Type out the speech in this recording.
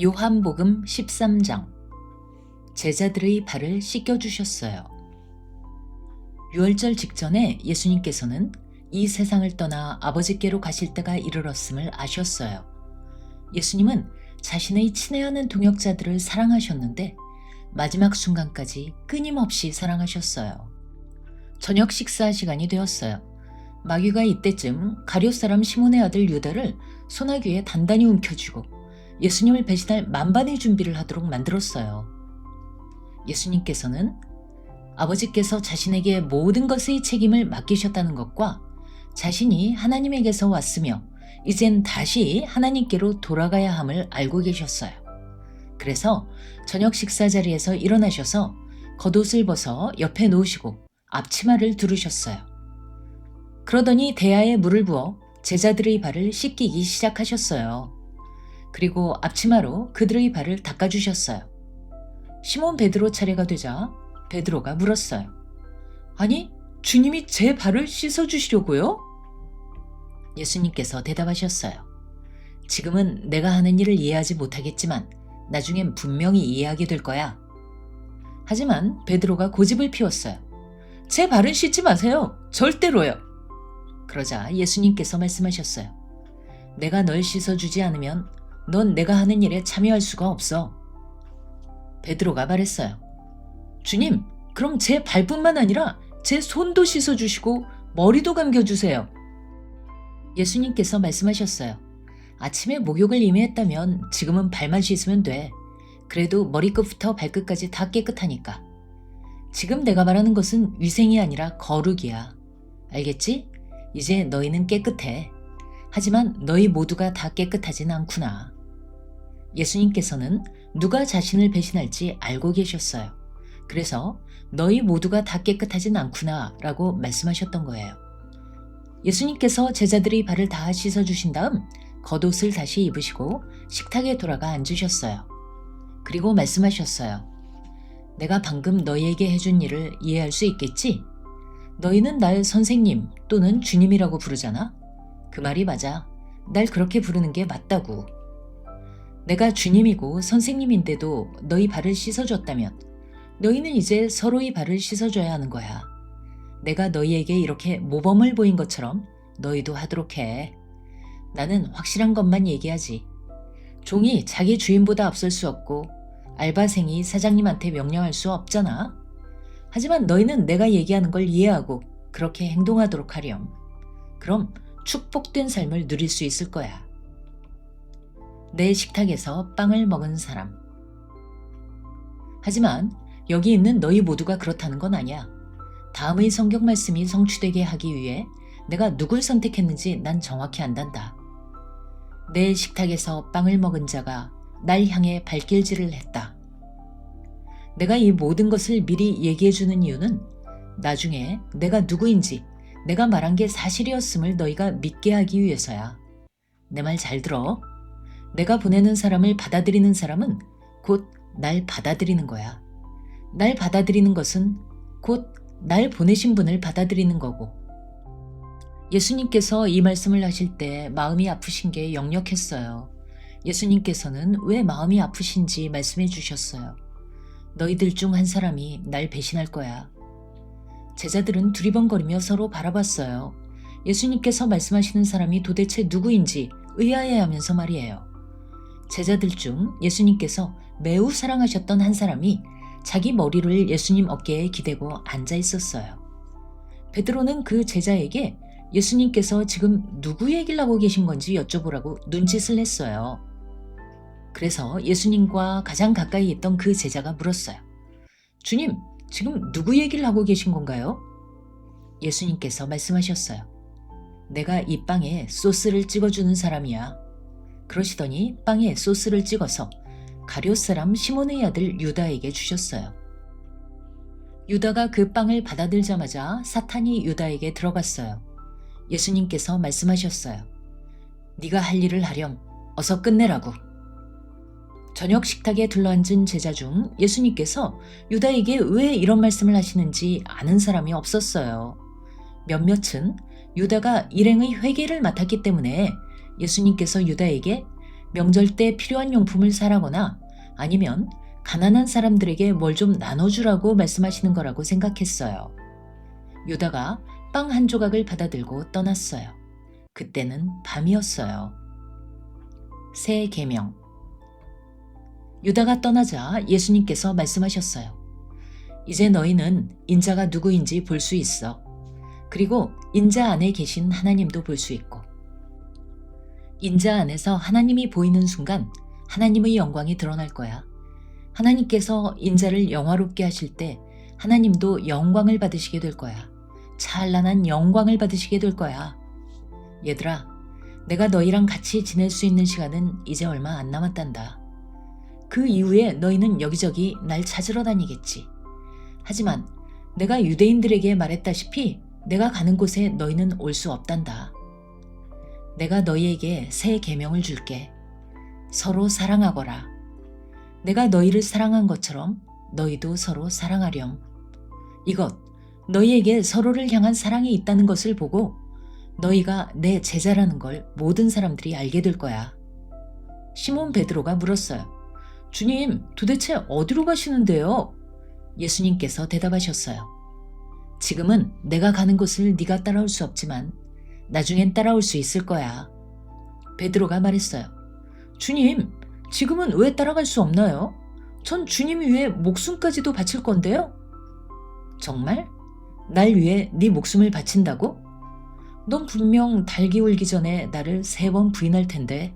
요한복음 13장 제자들의 발을 씻겨 주셨어요. 유월절 직전에 예수님께서는 이 세상을 떠나 아버지께로 가실 때가 이르렀음을 아셨어요. 예수님은 자신의 친애하는 동역자들을 사랑하셨는데 마지막 순간까지 끊임없이 사랑하셨어요. 저녁 식사 시간이 되었어요. 마귀가 이때쯤 가룟 사람 시몬의 아들 유다를 소나귀에 단단히 움켜쥐고 예수님을 배신할 만반의 준비를 하도록 만들었어요. 예수님께서는 아버지께서 자신에게 모든 것의 책임을 맡기셨다는 것과 자신이 하나님에게서 왔으며 이젠 다시 하나님께로 돌아가야 함을 알고 계셨어요. 그래서 저녁 식사 자리에서 일어나셔서 겉옷을 벗어 옆에 놓으시고 앞치마를 두르셨어요. 그러더니 대야에 물을 부어 제자들의 발을 씻기기 시작하셨어요. 그리고 앞치마로 그들의 발을 닦아주셨어요. 시몬 베드로 차례가 되자 베드로가 물었어요. 아니, 주님이 제 발을 씻어주시려고요? 예수님께서 대답하셨어요. 지금은 내가 하는 일을 이해하지 못하겠지만 나중엔 분명히 이해하게 될 거야. 하지만 베드로가 고집을 피웠어요. 제 발은 씻지 마세요. 절대로요. 그러자 예수님께서 말씀하셨어요. 내가 널 씻어주지 않으면 넌 내가 하는 일에 참여할 수가 없어. 베드로가 말했어요. 주님, 그럼 제 발뿐만 아니라 제 손도 씻어주시고 머리도 감겨주세요. 예수님께서 말씀하셨어요. 아침에 목욕을 이미 했다면 지금은 발만 씻으면 돼. 그래도 머리끝부터 발끝까지 다 깨끗하니까. 지금 내가 말하는 것은 위생이 아니라 거룩이야. 알겠지? 이제 너희는 깨끗해. 하지만 너희 모두가 다 깨끗하진 않구나. 예수님께서는 누가 자신을 배신할지 알고 계셨어요. 그래서 너희 모두가 다 깨끗하진 않구나 라고 말씀하셨던 거예요. 예수님께서 제자들이 발을 다 씻어주신 다음 겉옷을 다시 입으시고 식탁에 돌아가 앉으셨어요. 그리고 말씀하셨어요. 내가 방금 너희에게 해준 일을 이해할 수 있겠지? 너희는 날 선생님 또는 주님이라고 부르잖아? 그 말이 맞아. 날 그렇게 부르는 게 맞다고. 내가 주님이고 선생님인데도 너희 발을 씻어줬다면 너희는 이제 서로의 발을 씻어줘야 하는 거야. 내가 너희에게 이렇게 모범을 보인 것처럼 너희도 하도록 해. 나는 확실한 것만 얘기하지. 종이 자기 주인보다 앞설 수 없고 알바생이 사장님한테 명령할 수 없잖아. 하지만 너희는 내가 얘기하는 걸 이해하고 그렇게 행동하도록 하렴. 그럼 축복된 삶을 누릴 수 있을 거야. 내 식탁에서 빵을 먹은 사람. 하지만 여기 있는 너희 모두가 그렇다는 건 아니야. 다음의 성경 말씀이 성취되게 하기 위해 내가 누굴 선택했는지 난 정확히 안단다. 내 식탁에서 빵을 먹은 자가 날 향해 발길질을 했다. 내가 이 모든 것을 미리 얘기해 주는 이유는 나중에 내가 누구인지 내가 말한 게 사실이었음을 너희가 믿게 하기 위해서야. 내 말 잘 들어. 내가 보내는 사람을 받아들이는 사람은 곧 날 받아들이는 거야. 날 받아들이는 것은 곧 날 보내신 분을 받아들이는 거고. 예수님께서 이 말씀을 하실 때 마음이 아프신 게 역력했어요. 예수님께서는 왜 마음이 아프신지 말씀해 주셨어요. 너희들 중 한 사람이 날 배신할 거야. 제자들은 두리번거리며 서로 바라봤어요. 예수님께서 말씀하시는 사람이 도대체 누구인지 의아해 하면서 말이에요. 제자들 중 예수님께서 매우 사랑하셨던 한 사람이 자기 머리를 예수님 어깨에 기대고 앉아 있었어요. 베드로는 그 제자에게 예수님께서 지금 누구 얘기를 하고 계신 건지 여쭤보라고 눈짓을 냈어요. 그래서 예수님과 가장 가까이 있던 그 제자가 물었어요. 주님, 지금 누구 얘기를 하고 계신 건가요? 예수님께서 말씀하셨어요. 내가 이 빵에 소스를 찍어주는 사람이야. 그러시더니 빵에 소스를 찍어서 가룟 사람 시몬의 아들 유다에게 주셨어요. 유다가 그 빵을 받아들자마자 사탄이 유다에게 들어갔어요. 예수님께서 말씀하셨어요. 네가 할 일을 하렴. 어서 끝내라고. 저녁 식탁에 둘러앉은 제자 중 예수님께서 유다에게 왜 이런 말씀을 하시는지 아는 사람이 없었어요. 몇몇은 유다가 일행의 회개를 맡았기 때문에 예수님께서 유다에게 명절 때 필요한 용품을 사라거나 아니면 가난한 사람들에게 뭘 좀 나눠주라고 말씀하시는 거라고 생각했어요. 유다가 빵 한 조각을 받아들고 떠났어요. 그때는 밤이었어요. 새 계명 유다가 떠나자 예수님께서 말씀하셨어요. 이제 너희는 인자가 누구인지 볼 수 있어. 그리고 인자 안에 계신 하나님도 볼 수 있고. 인자 안에서 하나님이 보이는 순간 하나님의 영광이 드러날 거야. 하나님께서 인자를 영화롭게 하실 때 하나님도 영광을 받으시게 될 거야. 찬란한 영광을 받으시게 될 거야. 얘들아, 내가 너희랑 같이 지낼 수 있는 시간은 이제 얼마 안 남았단다. 그 이후에 너희는 여기저기 날 찾으러 다니겠지. 하지만 내가 유대인들에게 말했다시피 내가 가는 곳에 너희는 올 수 없단다. 내가 너희에게 새 계명을 줄게. 서로 사랑하거라. 내가 너희를 사랑한 것처럼 너희도 서로 사랑하렴. 이것 너희에게 서로를 향한 사랑이 있다는 것을 보고 너희가 내 제자라는 걸 모든 사람들이 알게 될 거야. 시몬 베드로가 물었어요. 주님, 도대체 어디로 가시는데요? 예수님께서 대답하셨어요. 지금은 내가 가는 곳을 네가 따라올 수 없지만 나중엔 따라올 수 있을 거야. 베드로가 말했어요. 주님, 지금은 왜 따라갈 수 없나요? 전 주님 위해 목숨까지도 바칠 건데요. 정말? 날 위해 네 목숨을 바친다고? 넌 분명 달기 울기 전에 나를 세 번 부인할 텐데